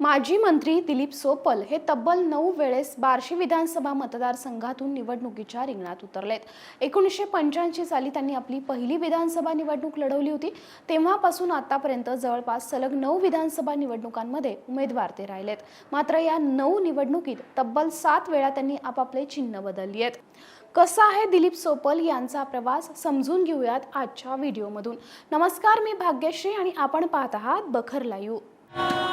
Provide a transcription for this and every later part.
माजी मंत्री दिलीप सोपल हे तब्बल नऊ वेळेस बार्शी विधानसभा मतदारसंघातून निवडणुकीच्या रिंगणात उतरलेत. एकोणीसशे पंच्याऐंशी साली त्यांनी आपली पहिली विधानसभा निवडणूक लढवली होती. तेव्हापासून आतापर्यंत जवळपास सलग नऊ विधानसभा निवडणुकांमध्ये उमेदवार ते राहिलेत. मात्र या नऊ निवडणुकीत तब्बल सात वेळा त्यांनी आपापले चिन्ह बदलली आहेत कसा आहे दिलीप सोपल यांचा प्रवास समजून घेऊयात आजच्या व्हिडिओमधून. नमस्कार मी भाग्यश्री आणि आपण पाहत आहात बखर लाईव्ह.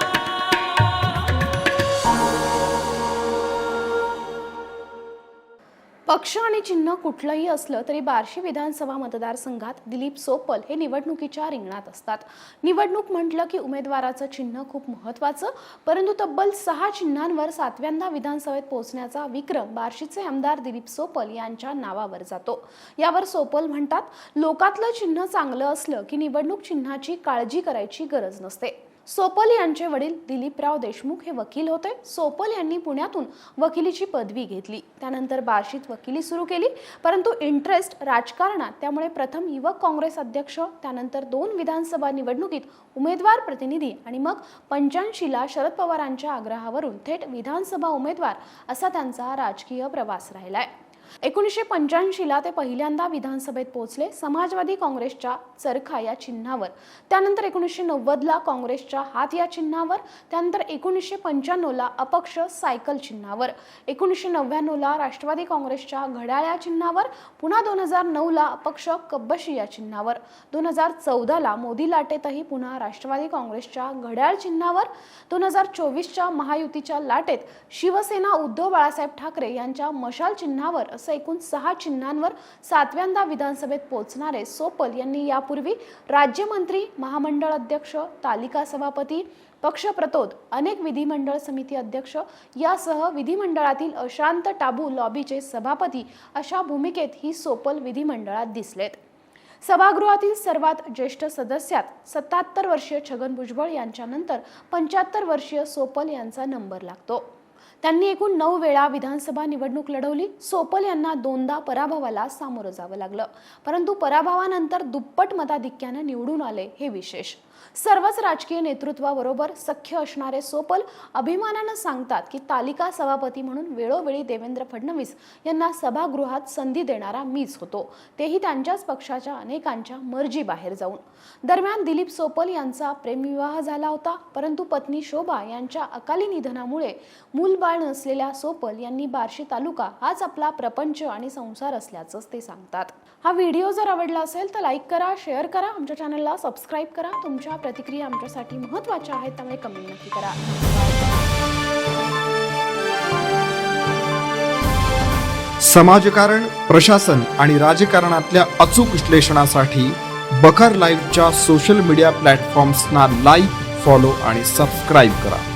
पक्ष आणि चिन्ह कुठलंही असलं तरी बार्शी विधानसभा मतदारसंघात दिलीप सोपल हे निवडणुकीच्या रिंगणात असतात. निवडणूक म्हटलं की उमेदवाराचं चिन्ह खूप महत्त्वाचं परंतु तब्बल सहा चिन्हांवर सातव्यांदा विधानसभेत पोहोचण्याचा विक्रम बार्शीचे आमदार दिलीप सोपल यांच्या नावावर जातो. यावर सोपल म्हणतात लोकातलं चिन्ह चांगलं असलं की निवडणूक चिन्हाची काळजी करायची गरज नसते. सोपल यांचे वडील दिलीपराव देशमुख हे वकील होते. सोपल यांनी पुण्यातून वकिलीची पदवी घेतली. त्यानंतर बार्शीत वकिली सुरू केली. परंतु इंटरेस्ट राजकारणात त्यामुळे प्रथम युवक काँग्रेस अध्यक्ष त्यानंतर दोन विधानसभा निवडणुकीत उमेदवार प्रतिनिधी आणि मग पंच्याऐंशीला शरद पवारांच्या आग्रहावरून थेट विधानसभा उमेदवार असा त्यांचा राजकीय प्रवास राहिलाय. एकोणीसशे पंच्याऐंशीला ते पहिल्यांदा विधानसभेत पोहोचले समाजवादी काँग्रेसच्या चरखा या चिन्हावर. त्यानंतर एकोणीसशे नव्वदला काँग्रेसच्या हात या चिन्हावर त्यानंतर एकोणीसशे पंच्याण्णवला अपक्ष सायकल चिन्हावर एकोणीसशे नव्याण्णवला राष्ट्रवादी काँग्रेसच्या घड्याळ या चिन्हावर पुन्हा दोन हजार नऊला अपक्ष कब्बशी या चिन्हावर दोन हजार चौदाला मोदी लाटेतही पुन्हा राष्ट्रवादी काँग्रेसच्या घड्याळ चिन्हावर दोन हजार चोवीसच्या महायुतीच्या लाटेत शिवसेना उद्धव बाळासाहेब ठाकरे यांच्या मशाल चिन्हावर असं एकूण सहा चिन्हांवर सातव्यांदा विधानसभेत पोहोचणारे सोपल यांनी यापूर्वी राज्यमंत्री महामंडळ अध्यक्ष तालिका सभापती पक्षप्रतोद अनेक विधिमंडळ समिती अध्यक्ष यासह विधिमंडळातील अशांत टाबू लॉबीचे सभापती अशा भूमिकेत ही सोपल विधिमंडळात दिसलेत. सभागृहातील सर्वात ज्येष्ठ सदस्यात सत्याहत्तर वर्षीय छगन भुजबळ यांच्यानंतर पंच्याहत्तर वर्षीय सोपल यांचा नंबर लागतो. त्यांनी एकूण नऊ वेळा विधानसभा निवडणूक लढवली. सोपल यांना दोनदा पराभवाला सामोरं जावं लागलं. परंतु पराभवानंतर दुप्पट मताधिक्यानं निवडून आले हे विशेष. सर्वच राजकीय नेतृत्वाबरोबर सख्य असणारे सोपल अभिमानानं सांगतात की तालिका सभापती म्हणून वेळोवेळी देवेंद्र फडणवीस यांना सभागृहात संधी देणारा मीच होतो. तेही त्यांच्याच पक्षाच्या अनेकांच्या मर्जी बाहेर जाऊन. दरम्यान दिलीप सोपल यांचा प्रेमविवाह झाला होता. परंतु पत्नी शोभा यांच्या अकाली निधनामुळे मूलबाळ नसलेल्या सोपल यांनी बार्शी तालुका हाच आपला प्रपंच आणि संसार असल्याचंच ते सांगतात. हा व्हिडिओ जर आवडला असेल तर लाईक करा शेअर करा आमच्या चॅनलला सबस्क्राईब करा. तुमच्या प्रतिक्रिया आमच्यासाठी महत्त्वाच्या आहेत त्यामुळे कमेंट नक्की करा. समाजकारण प्रशासन आणि राजकारणातल्या अचूक विश्लेषणासाठी बखर लाईव्हच्या सोशल मीडिया प्लॅटफॉर्म्सना लाईक फॉलो आणि सबस्क्राईब करा.